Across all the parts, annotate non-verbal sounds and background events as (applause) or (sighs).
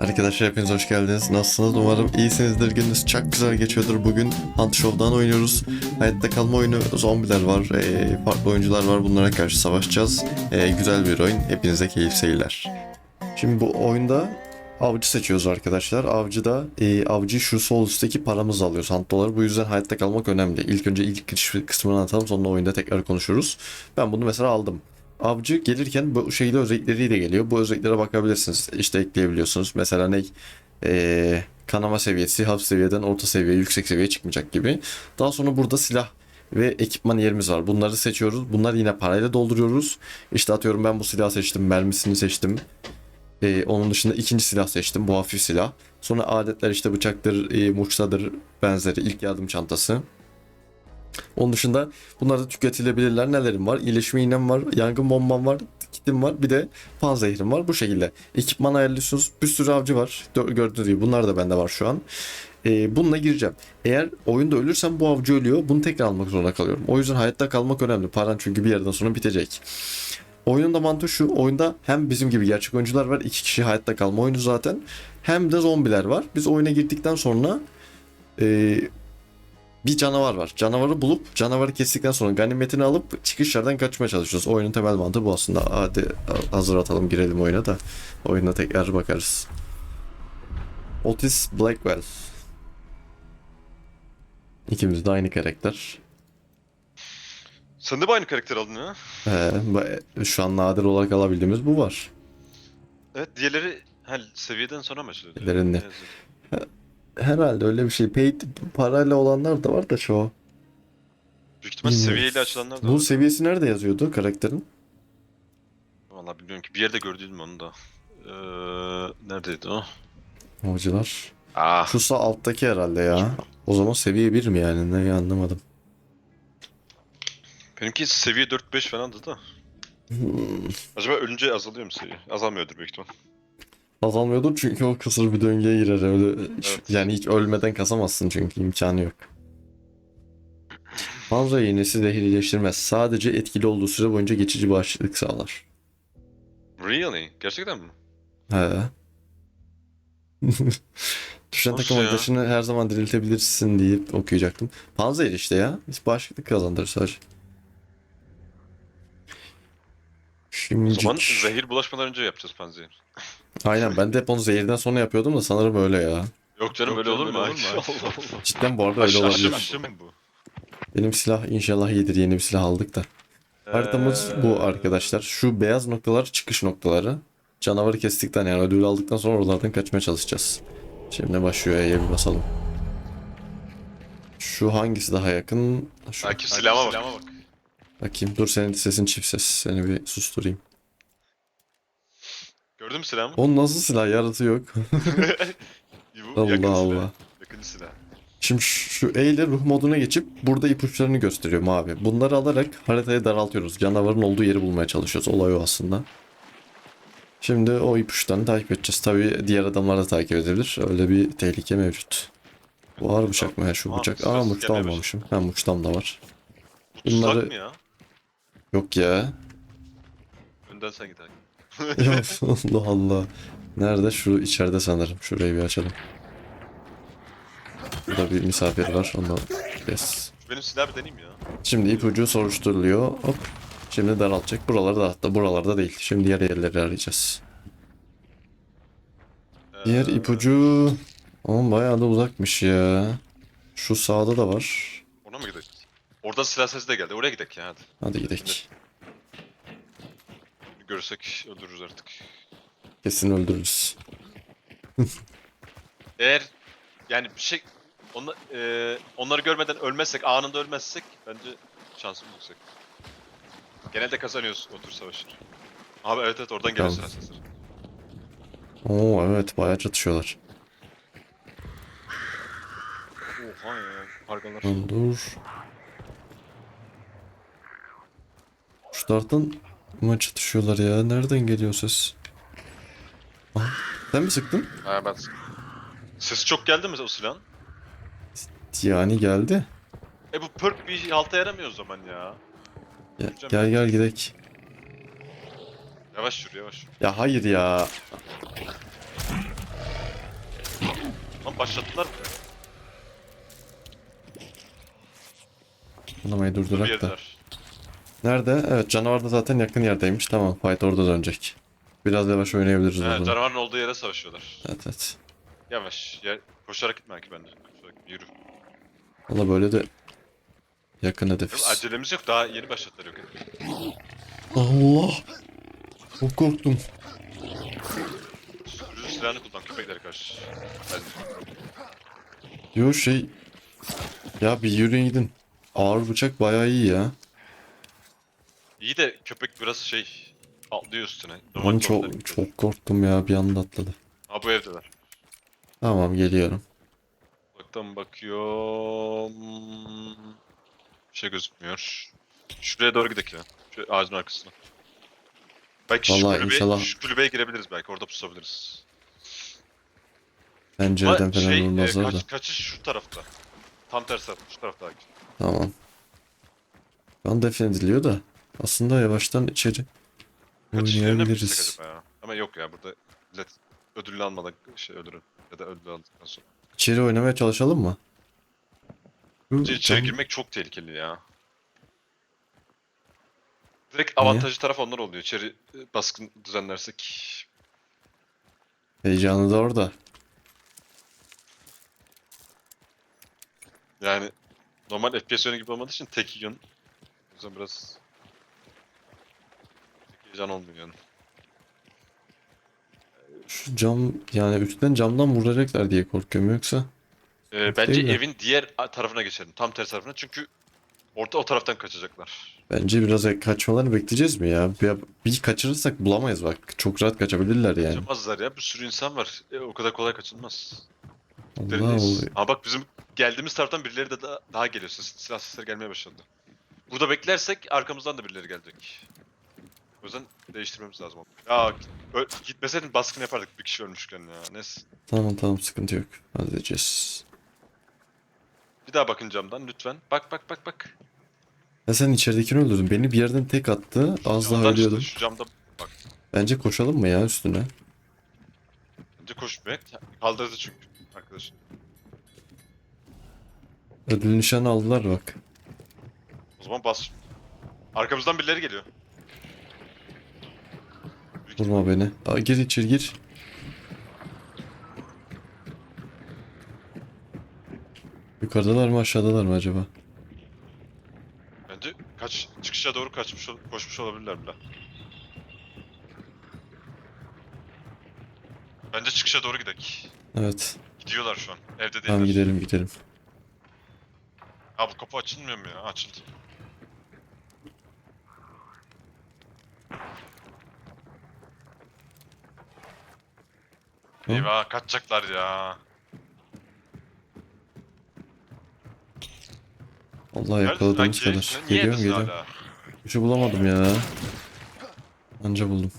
Arkadaşlar hepiniz hoş geldiniz. Nasılsınız? Umarım iyisinizdir. Gününüz çok güzel geçiyordur. Bugün Hunt Show'dan oynuyoruz. Hayatta kalma oyunu zombiler var. eee, farklı oyuncular var. Bunlara karşı savaşacağız. Eee, güzel bir oyun. Hepinize keyif seyirler. Şimdi bu oyunda avcı seçiyoruz arkadaşlar. Avcıda eee avcı şu sol üstteki paramızı alıyoruz. Hunt doları. Bu yüzden hayatta kalmak önemli. İlk önce ilk giriş kısmını anlatalım. Sonra oyunda tekrar konuşuruz. Ben bunu mesela aldım. Avcı gelirken bu şekilde özellikleriyle geliyor. Bu özelliklere bakabilirsiniz. İşte ekleyebiliyorsunuz. Mesela ne? Ee, kanama seviyesi hafif seviyeden orta seviye, yüksek seviyeye çıkmayacak gibi. Daha sonra burada silah ve ekipman yerimiz var. Bunları seçiyoruz. Bunları yine parayla dolduruyoruz. İşte atıyorum ben bu silahı seçtim, mermisini seçtim. Ee, onun dışında ikinci silah seçtim. Bu hafif silah. Sonra aletler işte bıçaktır, e, muçtadır benzeri ilk yardım çantası. Onun dışında bunlar da tüketilebilirler. Nelerim var? İyileşme iğnem var, yangın bombam var, kitim var, bir de fan zehrim var. Bu şekilde. Ekipman ayarlıyorsunuz. Bir sürü avcı var. Gördüğünüz gibi bunlar da bende var şu an. Ee, bununla gireceğim. Eğer oyunda ölürsem bu avcı ölüyor. Bunu tekrar almak zorunda kalıyorum. O yüzden hayatta kalmak önemli. Paran çünkü bir yerden sonra bitecek. Oyunun da mantığı şu. Oyunda hem bizim gibi gerçek oyuncular var. iki kişi hayatta kalma oyunu zaten. Hem de zombiler var. Biz oyuna girdikten sonra e, bir canavar var. Canavarı bulup canavarı kestikten sonra ganimetini alıp çıkışlardan kaçmaya çalışıyoruz. Oyunun temel mantığı bu aslında. Hadi hazır atalım girelim oyuna da. Oyuna tekrar bakarız. Otis Blackwell. İkimiz de aynı karakter. Sen de mi aynı karakter aldın ya? Ee, şu an nadir olarak alabildiğimiz bu var. Evet diğerleri ha, seviyeden sonra mı açılıyordu? Diğerleri ne? Ne yazıyor? Herhalde öyle bir şey. Paid parayla olanlar da var da çoğu. Büyük ihtimal Bilmiyorum. seviyeyle açılanlar da Bu seviyesi nerede yazıyordu karakterin? Vallahi bilmiyorum ki bir yerde gördüm onu da. Ee, neredeydi o? Avcılar. Ah Şu sağ alttaki herhalde ya. O zaman seviye 1 mi yani? Ne anlamadım. benimki seviye 4-5 falandı da. Hmm. Acaba ölünce azalıyor mu seviye? Azalmıyordur büyük ihtimal. Azalmıyordur çünkü o kısır bir döngüye girer öyle. Evet. Yani hiç ölmeden kasamazsın çünkü imkanı yok. (laughs) Fazla iğnesi zehir iyileştirmez. Sadece etkili olduğu süre boyunca geçici bağışıklık sağlar. Really? Gerçekten mi? He. (laughs) Düşen Nasıl takım ya? arkadaşını her zaman diriltebilirsin deyip okuyacaktım. Panzehir işte ya. Hiç bağışıklık kazandırır sadece. O Şimdi zaman zehir bulaşmadan önce yapacağız panzehir. (laughs) Aynen ben de hep onu zehirden sonra yapıyordum da sanırım öyle ya. Yok canım Yok öyle canım, olur mu? olur mu? Allah Allah. (laughs) Cidden bu arada öyle Aşım, olabilir. aşım bu. Benim silah inşallah iyidir. Yeni bir silah aldık da. Haritamız bu Ee, arkadaşlar. Şu beyaz noktalar çıkış noktaları. Canavarı kestikten yani ödül aldıktan sonra oralardan kaçmaya çalışacağız. Şimdi başlıyor E'ye bir basalım. Şu hangisi daha yakın? Şu. Akif silahıma bak. Bakayım dur senin sesin çift ses. Seni bir susturayım. Gördün mü silahımı? Onun nasıl silah yaratığı yok. (laughs) (laughs) Bu Allah yakın silah. Allah. Yakın silah. Şimdi şu E ile ruh moduna geçip burada ipuçlarını gösteriyor mavi. Bunları alarak haritayı daraltıyoruz. Canavarın olduğu yeri bulmaya çalışıyoruz. Olay o aslında. Şimdi o ipuçlarını takip edeceğiz. Tabii diğer adamlar da takip edebilir. Öyle bir tehlike mevcut. Bu ağır bıçak mı ya şu Aa, bıçak? Aa muçta gelmeye başladı. almamışım. Ha muçtam da var. Bunları... Bunları- mı ya? Yok ya. Önden sen git abi. (laughs) Allah Allah. Nerede? Şu içeride sanırım. Şurayı bir açalım. Burada bir misafir var. Ondan yes. Benim silahı bir deneyeyim ya. Şimdi ipucu soruşturuluyor. Hop. Şimdi daraltacak. Buralarda da hatta buralarda değil. Şimdi diğer yerleri arayacağız. Ee, Diğer ipucu... Oğlum bayağı da uzakmış ya. Şu sağda da var. Ona mı gidelim? Orada silah sesi de geldi. Oraya gidelim ya hadi. Hadi gidelim. Görürsek öldürürüz artık. Kesin öldürürüz. (laughs) Eğer yani bir şey onla, e, onları görmeden ölmezsek, anında ölmezsek bence şansımız yüksek. Genelde kazanıyoruz o tür savaşları. Abi evet evet oradan geliyor silah sesleri. Oo evet bayağı çatışıyorlar. Oha ya. Hargalar. Lan dur. Şu taraftan mı çatışıyorlar ya? Nereden geliyor ses? Sen mi sıktın? Ha ben Sesi çok geldi mi o silahın? Yani geldi. E bu perk bir halta yaramıyor o zaman ya. Ya, gel gel gidek. Yavaş yürü yavaş. Ya hayır ya. Lan başlattılar mı? Anlamayı durdurak da. yerdeler. Nerede? Evet canavar da zaten yakın yerdeymiş. Tamam fight orada dönecek. Biraz yavaş oynayabiliriz o He, zaman. canavarın olduğu yere savaşıyorlar. Evet evet. Yavaş. Ya, koşarak gitme belki bence. Koşarak yürü. Valla böyle de yakın hedefiz. Acelemiz yok daha yeni başlattılar yok. Allah! Çok korktum. Sürücü silahını kullan köpeklere karşı. Bence. Yo şey... Ya bir yürüyün gidin. Ağır bıçak bayağı iyi ya. İyi de köpek biraz şey atlıyor üstüne. Ben çok, çok korktum ya bir anda atladı. Ha bu evdeler. Tamam geliyorum. Baktan bakıyorum. Bir şey gözükmüyor. Şuraya doğru gidelim ya. Şu ağacın arkasına. Belki şu, Vallahi kulübe, inşallah- şu kulübeye girebiliriz belki. Orada pusabiliriz. Pencereden Ama falan şey, e, da. kaç, kaçış şu tarafta. Tam tersi. Şu tarafta. Tamam. Şu an defnediliyor da. Aslında yavaştan içeri oynayabiliriz. acaba ya? Ama yok ya burada millet ödülünü almadan şey ölür. Ya da ödül aldıktan sonra. İçeri oynamaya çalışalım mı? İçeri cam- girmek çok tehlikeli ya. Direkt avantajlı taraf onlar oluyor. İçeri e, baskın düzenlersek. Heyecanı da orada. Yani normal FPS oyunu gibi olmadığı için tek yön. O yüzden biraz heyecan olmuyor yani. Şu cam yani üstten camdan vuracaklar diye korkuyorum yoksa. Ee, bence mi? evin diğer tarafına geçelim. Tam tersi tarafına çünkü orta o taraftan kaçacaklar. Bence biraz kaçmalarını bekleyeceğiz mi ya? Bir, bir kaçırırsak bulamayız bak. Çok rahat kaçabilirler yani. Kaçamazlar ya. Bir sürü insan var. E, o kadar kolay kaçılmaz. Allah. Ama bak bizim geldiğimiz taraftan birileri de daha, daha geliyor. Silah sesleri gelmeye başladı. Burada beklersek arkamızdan da birileri gelecek. Yüzden değiştirmemiz lazım. Ya ö- gitmeseydin baskın yapardık bir kişi ölmüşken ya. Neyse. Tamam tamam sıkıntı yok. Halledeceğiz. Bir daha bakın camdan lütfen. Bak bak bak bak. Ya sen içeridekini öldürdün. Beni bir yerden tek attı. Az daha Camdan ölüyordum. Şu camda bak. Bence koşalım mı ya üstüne? Bence koşmaya kaldırdı çünkü arkadaş. Ödül nişanı aldılar bak. O zaman bas. Arkamızdan birileri geliyor. Vurma beni. Aa, gir içeri gir. Yukarıdalar mı aşağıdalar mı acaba? Bence kaç çıkışa doğru kaçmış koşmuş olabilirler bile. Bence çıkışa doğru gidelim. Evet. Gidiyorlar şu an. Evde değiller. Tamam gidelim gidelim. Ha bu kapı açılmıyor mu ya? Açıldı. Eyvah kaçacaklar ya. Allah yakaladığımız kadar. Geliyorum geliyorum. Bir şey bulamadım ya. Anca buldum.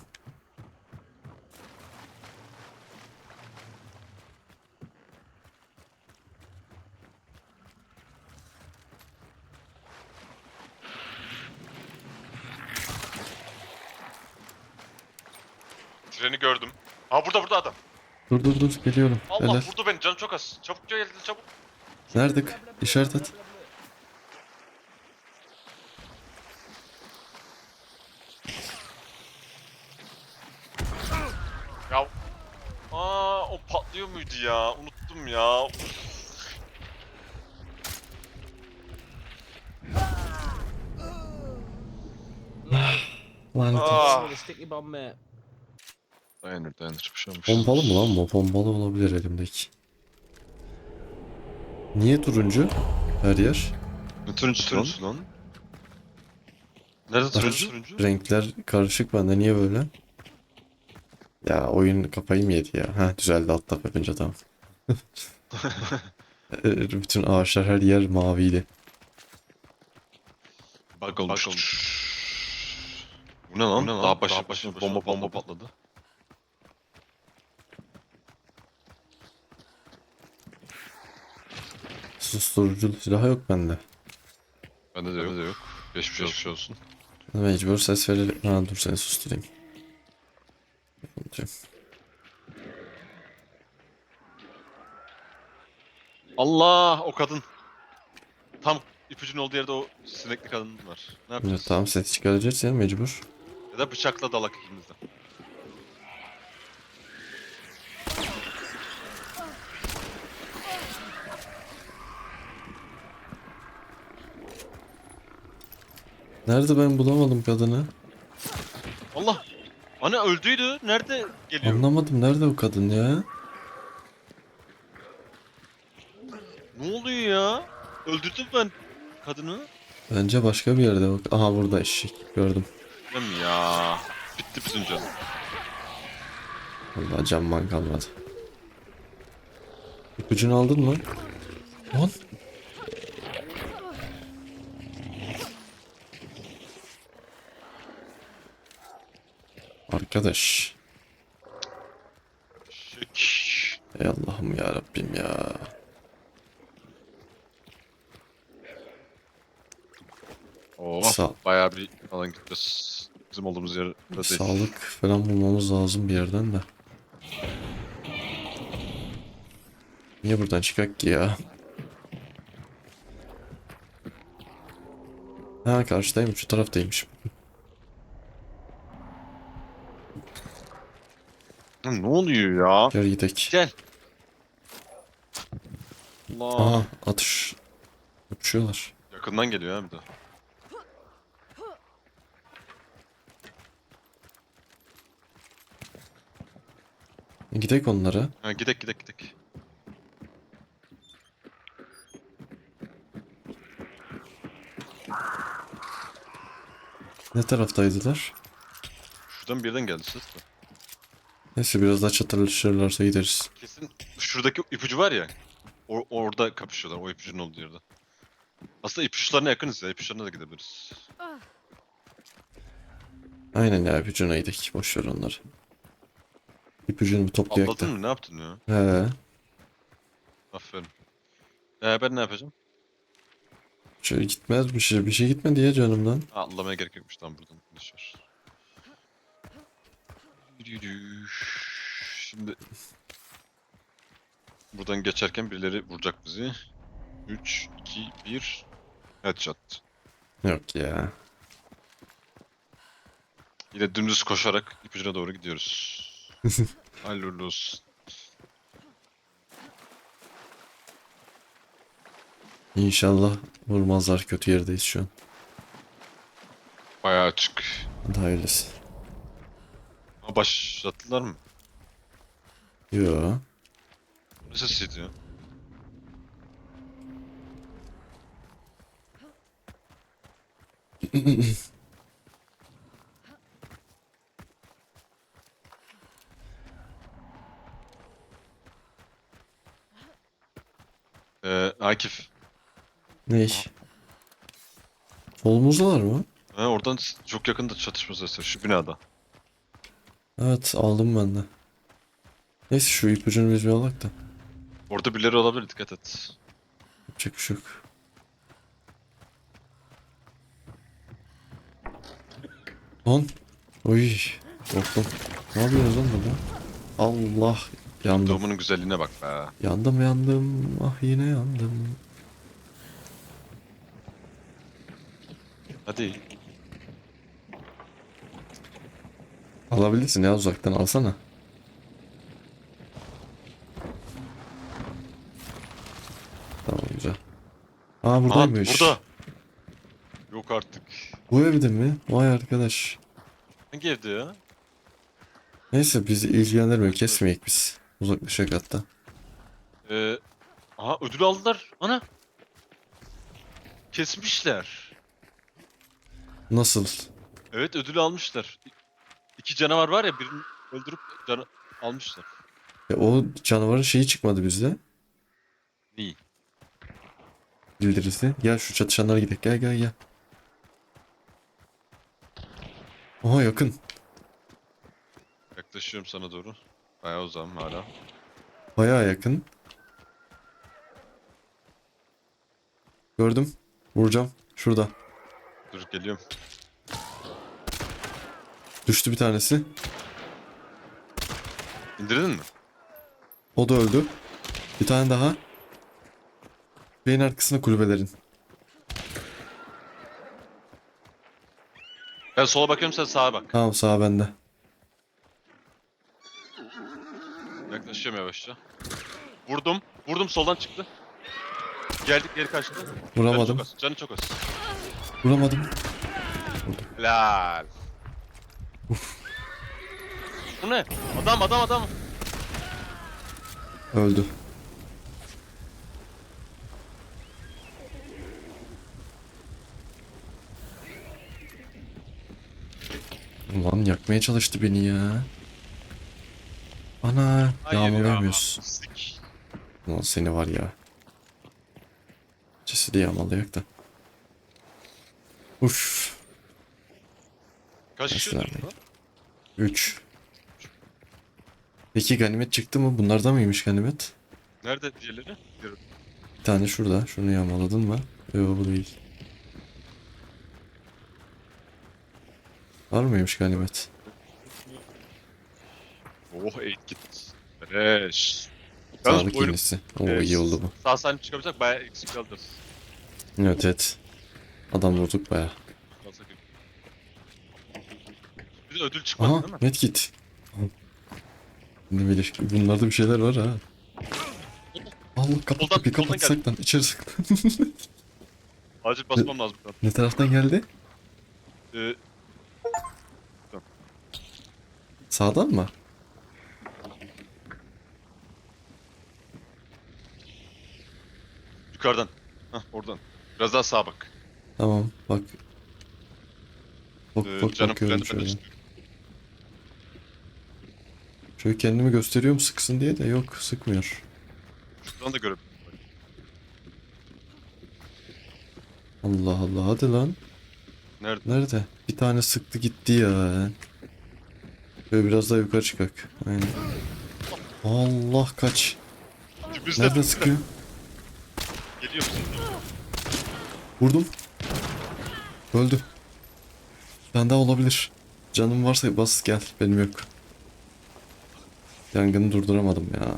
Treni gördüm. Aa burada burada adam. Dur dur dur geliyorum. Allah Helal. vurdu beni canım çok az. Çabuk gel çabuk. Nerede? İşaret et. Ya. Aa o patlıyor muydu ya? Unuttum ya. Lanet olsun. Aa. With a sticky bomb, mate. Dayanır dayanır bir şey olmuş. Pompalı mı lan bu? Pompalı olabilir elimdeki. Niye turuncu? Her yer. Ne turuncu turuncu lan? Nerede turuncu? turuncu? Renkler karışık bende. Niye böyle? Ya oyun kafayı mı yedi ya? Ha düzeldi alt tap yapınca tamam. (laughs) (laughs) Bütün ağaçlar her yer maviydi. Bug olmuş. Bu ne lan? Bu ne lan? Dağ başı, başı, bomba bomba patladı. Susturucu silah yok bende. Bende de yok. Bende de yok. Geçmiş geçmiş olsun. Mecbur ses verelim. Ha dur seni susturayım. Yapacağım. Allah o kadın. Tam ipucunun olduğu yerde o sinekli kadın var. Ne Ya, yapacağız? tamam ses çıkaracağız ya mecbur. Ya da bıçakla dalak ikimiz Nerede ben bulamadım kadını? Allah! Ana öldüydü. Nerede geliyor? Anlamadım nerede o kadın ya? Ne oluyor ya? Öldürdüm ben kadını. Bence başka bir yerde bak. Aha burada eşek gördüm. Değil mi ya? Bitti bütün canım. Vallahi camman kalmadı. İpucunu aldın mı? Lan. Arkadaş. Şek. Ey Allah'ım ya Rabbim ya. Oh, Sağ- bayağı bir falan gideceğiz. Bizim olduğumuz yer değil. Sağlık falan bulmamız lazım bir yerden de. Niye buradan çıkak ki ya? Ha karşıdayım şu taraftaymış. Lan Ne oluyor ya? Gel gidelim. Gel. Allah. Aha atış. Uçuyorlar. Yakından geliyor ha bir de. Gidek onlara. Ha gidek gidek gidek. Ne taraftaydılar? Şuradan bir yerden geldi ses de. Neyse biraz daha çatırlaşırlarsa gideriz. Kesin şuradaki ipucu var ya. or- orada kapışıyorlar o ipucunun olduğu yerde. Aslında ipuçlarına yakınız ya. ipuçlarına da gidebiliriz. Aynen ya ipucuna gidek. Boş ver onları. İpucunu bir toplayak Atladın da. mı? Ne yaptın ya? He. Aferin. Ee, ben ne yapacağım? Şöyle gitmez bir şey. Bir şey gitmedi ya canımdan. Ha, Atlamaya gerek yokmuş tam buradan. Yürü. Şimdi buradan geçerken birileri vuracak bizi. 3, 2, 1 Headshot. Yok ya. Yine dümdüz koşarak ipucuna doğru gidiyoruz. (laughs) Hayırlı olsun. İnşallah vurmazlar. Kötü yerdeyiz şu an. Bayağı açık. Hadi hayırlısı. Başlattılar mı? Yo. Sesiydi ya? (laughs) Ee, Akif. Ne iş? Solumuzdalar mı? Ha, oradan çok yakında çatışma sesi. Şu binada. Evet aldım ben de. Neyse şu ipucunu biz bir alak da. Orada birileri olabilir dikkat et. Yapacak bir şey yok. Lan. Oy. Korktum. Ne yapıyorsunuz lan burada? Allah. Yandım. Doğumunun güzelliğine bak be. Yandım yandım. Ah yine yandım. Hadi. Alabilirsin ya uzaktan alsana. Tamam güzel. Aa buradaymış. burada. Yok artık. Bu evde mi? Vay arkadaş. Hangi evde ya? Neyse bizi ilgilendirmiyor. Kesmeyek biz. Uzaklaşak hatta. Ee, aha ödül aldılar. Ana. Kesmişler. Nasıl? Evet ödül almışlar. İki canavar var ya birini öldürüp canı almışlar. Ya o canavarın şeyi çıkmadı bizde. Neyi? Bildirisi. Gel şu çatışanlara gidelim. Gel gel gel. Aha yakın. Yaklaşıyorum sana doğru. Bayağı uzağım hala. Bayağı yakın. Gördüm. Vuracağım. Şurada. Dur geliyorum. Düştü bir tanesi. İndirdin mi? O da öldü. Bir tane daha. Beyin arkasında kulübelerin. Ben sola bakıyorum sen sağa bak. Tamam sağ bende. Yaklaşıyorum yavaşça. Vurdum. Vurdum soldan çıktı. Geldik geri kaçtı. Canı Vuramadım. çok az. Canı çok az. Vuramadım. Helal. Bu ne? Adam adam adam. Öldü. Ulan yakmaya çalıştı beni ya. Ana Hayır yağmalayamıyoruz. ya. Sik. Ulan seni var ya. Cesedi yağmalayak da. Uf. Kaç kişi Mesela öldürdün lan? 3. Peki ganimet çıktı mı? Bunlarda mıymış ganimet? Nerede diğerleri? Diğer- Bir tane şurada. Şunu yağmaladın mı? Yok bu değil. Var mıymış ganimet? Oh 8 git. Fresh. Yalnız Sağlık bu oyunu- iğnesi. Oo Evet. iyi oldu bu. Sağ salim çıkabilsek bayağı eksik alırız. Evet evet. Adam vurduk baya. Fazla kötü. Bir de ödül çıkmadı Aha değil mi? medkit. Ne bileyim bunlarda bir şeyler var ha. Allah kapat Soldan- kapıyı soldan kapat geldi. saklan içeri saklan. (laughs) Acil basmam lazım. şu an. ne taraftan geldi? Ee, Sağdan mı? yukarıdan. Hah oradan. Biraz daha sağa bak. Tamam bak. Bak Ee, bak canım bakıyorum şöyle. işte. Şöyle kendimi gösteriyorum sıksın diye de yok sıkmıyor. Şuradan da görebilirim. Allah Allah hadi lan. Nerede? Nerede? Bir tane sıktı gitti ya. Şöyle biraz daha yukarı çıkak. Aynen. Allah kaç. Dibimizde Nerede sıkıyor? geliyor musun? Vurdum. Öldü. Ben daha olabilir. Canım varsa bas gel. Benim yok. Yangını durduramadım ya.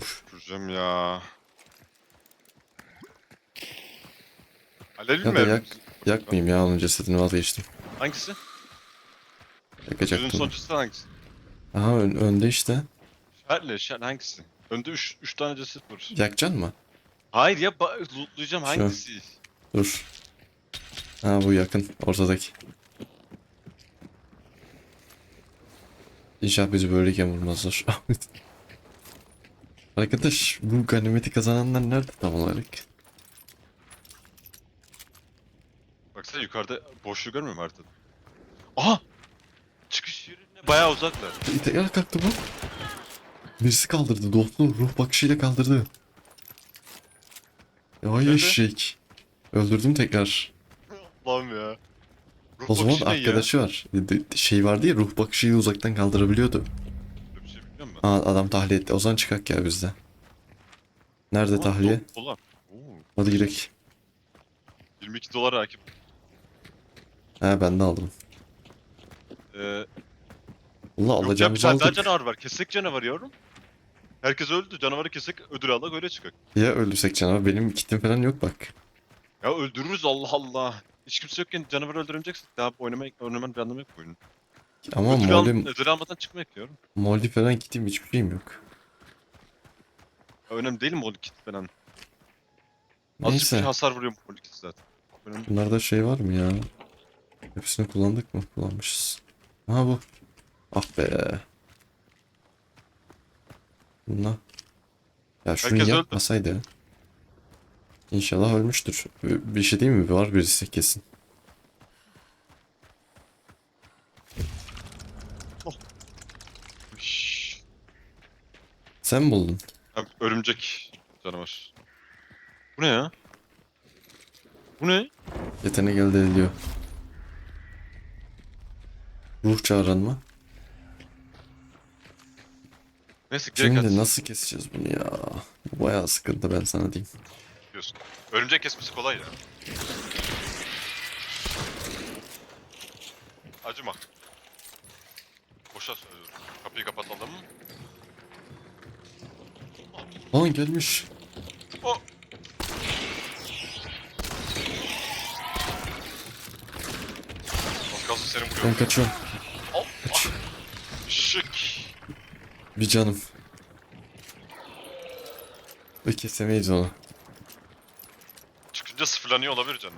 Uf. Duracağım ya. Alevli Ya mi? da yak, yakmayayım ya onun cesedini vazgeçtim. Hangisi? Gözün Yakacaktım. sonuncusu hangisi? Aha ön- önde işte. Şerle, şerle hangisi? Önde 3 3 tane ceset var. Yakacaksın mı? Hayır ya ba- lootlayacağım hangisi? Dur. Ha bu yakın. Ortadaki. İnşallah bizi böyleyken vurmazlar. (laughs) Arkadaş bu ganimeti kazananlar nerede tam olarak? Baksana yukarıda boşluğu görmüyor musun haritada? Aha! Çıkış yerine bayağı uzaklar. Tekrar kalktı bu. Birisi kaldırdı. Dostlu ruh bakışıyla kaldırdı. Ya Nerede? eşek. Öldürdüm tekrar. Allah'ım ya. Ruh O zaman bakışı ne ya? arkadaşı var. De- de- Şey vardı ya ruh bakışıyla uzaktan kaldırabiliyordu. Bir şey biliyor musun? Aa, adam tahliye etti. O zaman çıkak ya bizde. Nerede Aa, tahliye? do- Dolar. Oo, Hadi gidelim. 22 dolar hakim. He ben de aldım. Ee, Allah yok ya bir alacağımızı tane daha aldık. canavar var. Kesik canavar yavrum. Herkes öldü. Canavarı kesik ödül aldık öyle çıkak. Ya öldürsek canavar. Benim kitim falan yok bak. Ya öldürürüz Allah Allah. Hiç kimse yokken canavarı öldüremeyeceksin. Daha oynamayı, oynamanın bir anlamı yok bu oyunun. Ama ödül, al, Molly, ödül almadan çıkmak yavrum. Molly falan kitim hiçbir şeyim yok. Ya önemli değil mi o kit falan? Bir Neyse. hasar vuruyor bu kit zaten. Önemli. Bunlarda şey var mı ya? Hepsini kullandık mı? Kullanmışız. Aha bu. Ah be. Bununla. Ya şunu Herkes öldü. İnşallah ölmüştür. Bir şey değil mi? Var birisi kesin. Şşş. Sen buldun? Ha, örümcek canavar. Bu ne ya? Bu ne? Yetenek elde ediliyor. Ruh çağıran mı? Neyse Şimdi nasıl keseceğiz bunu ya? Bu bayağı sıkıntı ben sana diyeyim. Diyorsun. Örümcek kesmesi kolay ya. Acıma. Boşa söylüyorum. Kapıyı kapatalım. Lan gelmiş. O. Az kalsın seni vuruyor. Ben kaçıyorum. Kaç. Şık. Bir canım. Ve kesemeyiz onu. Sıfırlanıyor olabilir canım.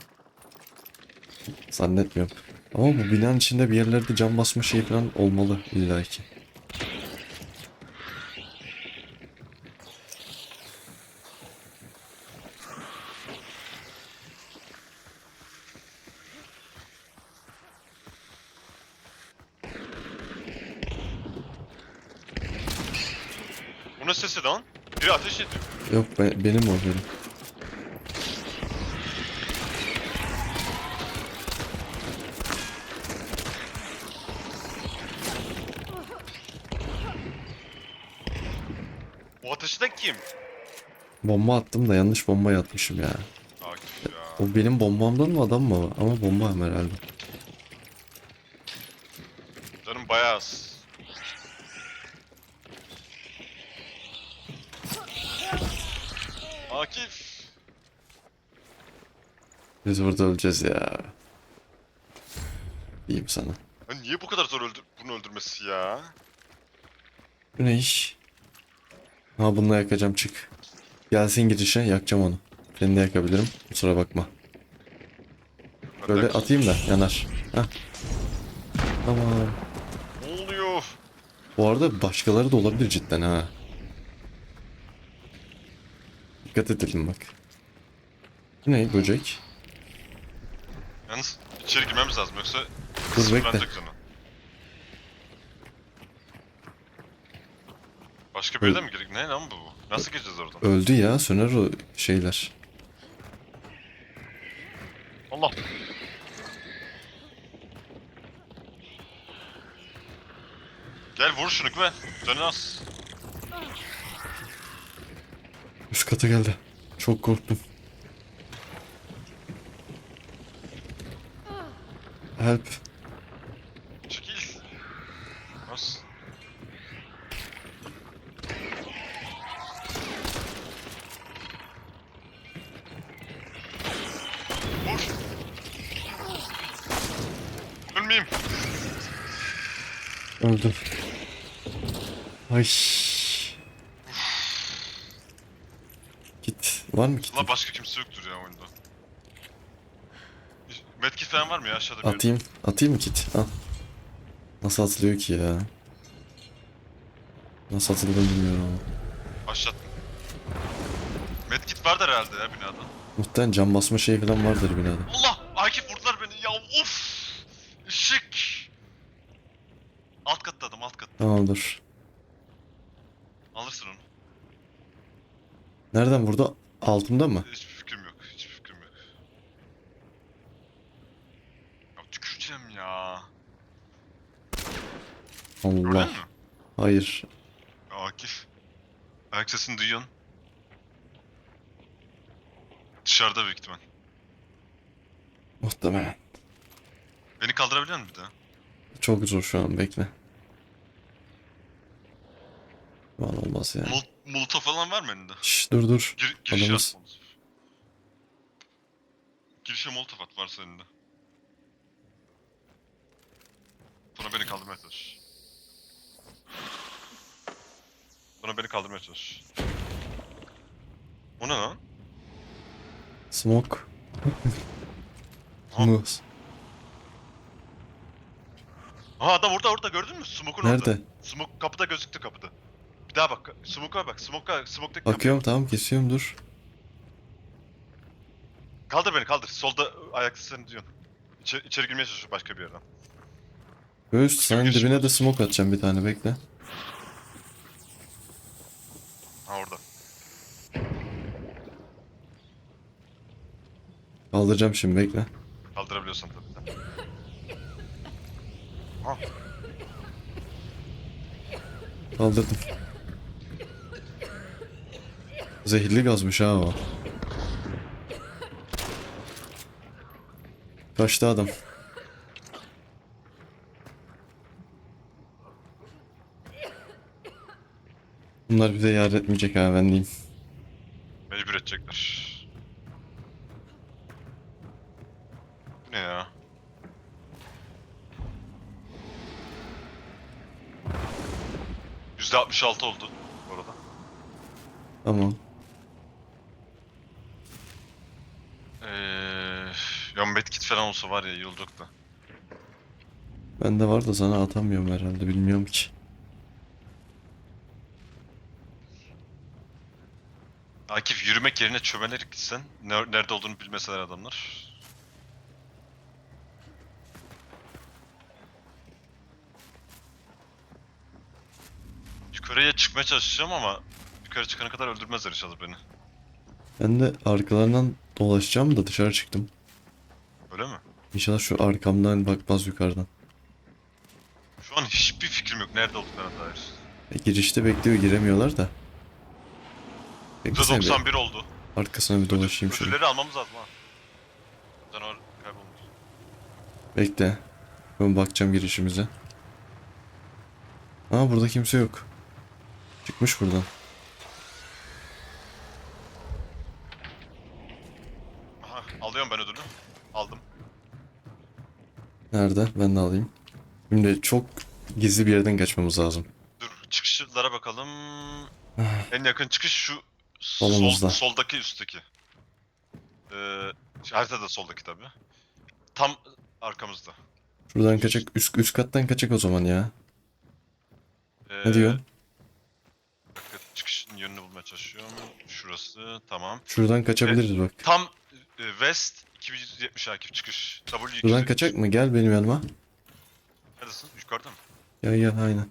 Zannetmiyorum. Ama bu binanın içinde bir yerlerde cam basma şey falan olmalı illaki. Bu ne sesi lan? Biri ateş ediyor. Yok ben, benim o benim. O ateşi de kim? Bomba attım da yanlış bombayı atmışım ya. Akif ya. O benim bombamdan mı adam mı? Ama bomba herhalde. Canım bayağı az. Akif. Biz burada öleceğiz ya. İyiyim sana. Ya niye bu kadar zor öldür bunu öldürmesi ya? Bu ne iş? Ha bununla yakacağım çık. Gelsin girişe yakacağım onu. Seni de yakabilirim. Kusura bakma. Böyle atayım da yanar. Heh. Tamam. Ne oluyor? Bu arada başkaları da olabilir cidden ha. Dikkat edelim bak. Bu ne böcek? Yalnız içeri girmemiz lazım yoksa Dur, sıfırlanacak bekle. canı. Başka bir mi girdik? Ne lan bu? Nasıl gireceğiz oradan? Öldü ya söner o şeyler. Allah! Gel vur şunu güven. Canı az. Üst kata geldi. Çok korktum. Help. Çekil. Az. Vur. Ölmeyeyim. Öldüm. Ay. Git. Var mı kit? La başka kimse yoktur ya oyunda. Medkit falan var mı ya aşağıda bir. Atayım mı kit? Al. Nasıl atılıyor ki ya? Nasıl atıldığını bilmiyorum ama. Aşağı. Medkit vardır herhalde ya binada. Muhtemelen cam basma şey falan vardır binada. Allah! Akif vurdular beni ya of! Işık! Alt katta adam alt katta. Tamam dur. Alırsın onu. Nereden burada? Altımda mı? Hiçbir fikrim yok. Hiçbir fikrim yok. Ya tüküreceğim ya. Gördün Allah. mü? Hayır. Ya Akif. Ayak sesini duyuyorsun. Dışarıda büyük ihtimal. Muhtemelen. Beni kaldırabiliyor musun bir daha? Çok zor şu an bekle. Şu an olmaz ya. Mul Muluta falan var mı elinde? Şş, dur dur. Gir girişe Adamız. at molotof. Girişe molotof at varsa elinde. Sonra beni kaldırmaya çalış. Sonra beni kaldırmaya çalış. O ne lan? Smoke. Ha. Mus. Aha adam orada orada gördün mü? Smoke'un Nerede? orada. Smoke kapıda gözüktü kapıda. Bir daha bak. Smoke'a bak. Smoke'a Smoke'daki. Bakıyorum tamam kesiyorum dur. Kaldır beni kaldır. Solda ayak seslerini duyuyorsun. İçeri, içeri girmeye çalışıyor başka bir yerden. Göğüs senin geçiyor. dibine de smoke atacağım bir tane bekle. Ha orada. Kaldıracağım şimdi bekle. Kaldırabiliyorsan tabii. (laughs) Ha. Kaldırdım. Zehirli gazmış ha o. Kaçtı adam. Bunlar bize yar etmeyecek ha ben diyeyim. Mecbur edecekler. Ne ya? Yüzde 66 oldu bu arada. Tamam. Eee... Ya medkit falan olsa var ya iyi olacak da. Bende var da sana atamıyorum herhalde bilmiyorum ki. Akif yürümek yerine çömelerek gitsen ner- nerede olduğunu bilmeseler adamlar. Yukarıya çıkmaya çalışacağım ama yukarı çıkana kadar öldürmezler inşallah beni. Ben de arkalarından dolaşacağım da dışarı çıktım. Öyle mi? İnşallah şu arkamdan bakmaz yukarıdan. Şu an hiçbir fikrim yok nerede olduklarına dair. E, girişte bekliyor giremiyorlar da. Beklesene bir %91 oldu. arkasına bir dolaşayım şöyle. Ödülleri almamız lazım ha. Kaybolmuş. Bekle. Ben bakacağım girişimize. Aa burada kimse yok. Çıkmış buradan. Aha alıyorum ben ödülü. Aldım. Nerede? Ben de alayım. Şimdi çok gizli bir yerden kaçmamız lazım. Dur çıkışlara bakalım. (sighs) en yakın çıkış şu sol, soldaki üstteki. Ee, şu haritada soldaki tabi. Tam arkamızda. Şuradan kaçak üst, üst kattan kaçak o zaman ya. Ee, Ne diyor? Çıkışın yönünü bulmaya çalışıyorum. Şurası tamam. Şuradan kaçabiliriz bak. Tam e, west 270 Akif çıkış. W 270. Şuradan kaçak mı? Gel benim yanıma. Neredesin? Yukarıda mı? Ya ya aynen.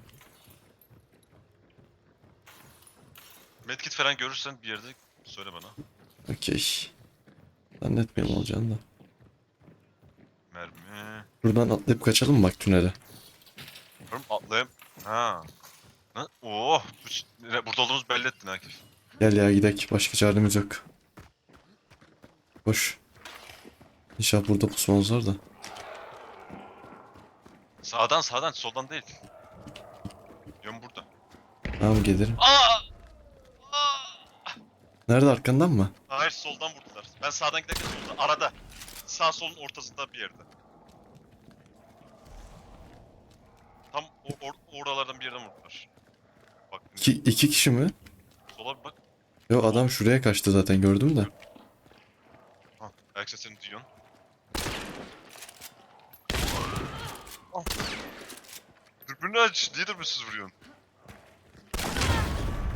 Medkit falan görürsen bir yerde söyle bana. Okey. Zannetmiyorum olacağını da. Mermi. Buradan atlayıp kaçalım mı bak tünele? Oğlum atlayayım. Ha. Ha? Oh. Burada olduğumuz belli ettin Akif. Gel ya gidek. Başka çaremiz yok. Koş. İnşallah burada pusmamız da. Sağdan sağdan soldan değil. Yön burada. Tamam gelirim. Aa! Aa! Nerede arkandan mı? Hayır soldan vurdular. Ben sağdan giderken solda. Arada. Sağ solun ortasında bir yerde. Tam o, or- oralardan bir yerden vurdular. Bak. İki, iki kişi mi? Sola bir bak. Yo adam şuraya kaçtı zaten gördüm de. Ha, ayak sesini duyuyorsun. Ah. Dürbünü aç. Niye dürbünsüz vuruyorsun?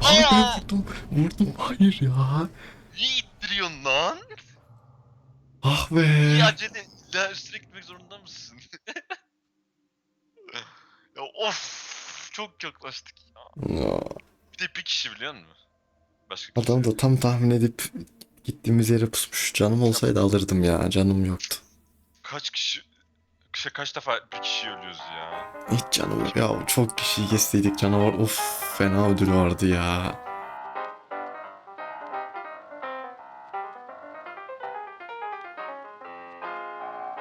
Abi vurdum. Vurdum. Hayır ya. Niye ittiriyorsun lan? Ah be. Niye acele la üstüne gitmek zorunda mısın? (laughs) ya of çok yaklaştık ya. Ya, Bir de bir kişi biliyor musun? Başka kimse Adam yok. da tam tahmin edip gittiğimiz yere pusmuş. Canım olsaydı alırdım ya. Canım yoktu. Kaç kişi şey, kaç defa bir kişi ölüyoruz ya. Hiç yok. Ya çok kişiyi kesseydik canavar. Of fena ödül vardı ya.